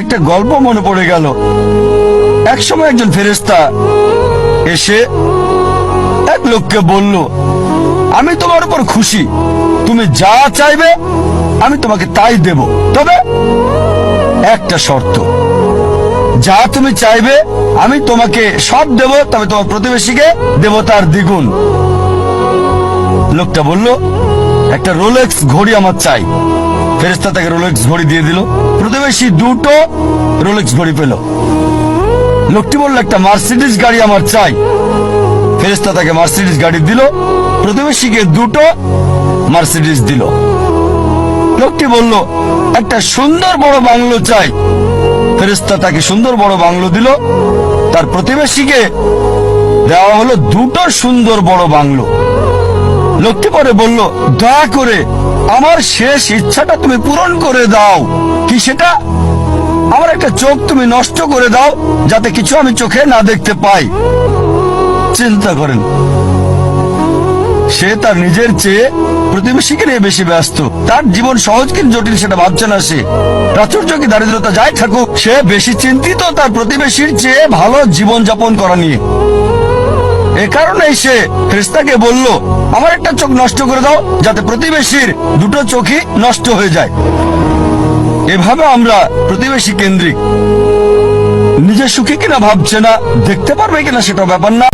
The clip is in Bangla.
একটা গল্প মনে পড়ে গেল। একসময় একজন ফেরেস্তা এসে এক লোককে বলল, আমি তোমার উপর খুশি। তুমি যা চাইবে, আমি তোমাকে তাই দেব। তবে একটা শর্ত, যা তুমি চাইবে, আমি তোমাকে সব দেব, তবে তোমার প্রতিবেশীকে দেব তার দ্বিগুণ। লোকটা বলল, একটা রোলেক্স ঘড়ি আমার চাই। ফেরেস্তা তাকে রোলেক্স ঘড়ি দিয়ে দিল। প্রতিবেশী দুটো রোলেক্স ঘড়ি পেল। লোকটি বলল, একটা মার্সিডিস গাড়ি আমার চাই। ফেরেস্তা তাকে মার্সিডিজ গাড়ি দিল। প্রতিবেশীকে দুটো মার্সিডিজ দিল। লোকটি বলল, একটা সুন্দর বড় বাংলো চাই। ফেরেস্তা তাকে সুন্দর বড় বাংলো দিল। তার প্রতিবেশীকে দেওয়া হলো দুটো সুন্দর বড় বাংলো। লোকটি পরে বলল, দয়া করে আমার শেষ ইচ্ছাটা তুমি পূরণ করে দাও। কি সেটা? আমার একটা চোখ তুমি নষ্ট করে দাও, যাতে কিছু আমি চোখে না দেখতে পাই। চিন্তা করেন, সে তার নিজের চেয়ে প্রতিবেশীকে নিয়ে বেশি ব্যস্ত। তার জীবন সহজ কিন্তু জটিল, সেটা ভাবছে না সে। প্রাচুর্য কি দারিদ্রতা যাই থাকুক, সে বেশি চিন্তিত তার প্রতিবেশীর চেয়ে ভালো জীবন যাপন করা নিয়ে। এ কারণেই সে ফ্রেস্তাকে বলল, আমার একটা চোখ নষ্ট করে দাও, যাতে প্রতিবেশীর দুটো চোখই নষ্ট হয়ে যায়। এভাবে আমরা প্রতিবেশী কেন্দ্রিক নিজের সুখী কিনা ভাবছে না, দেখতে পারবে কিনা সেটা ব্যাপার না।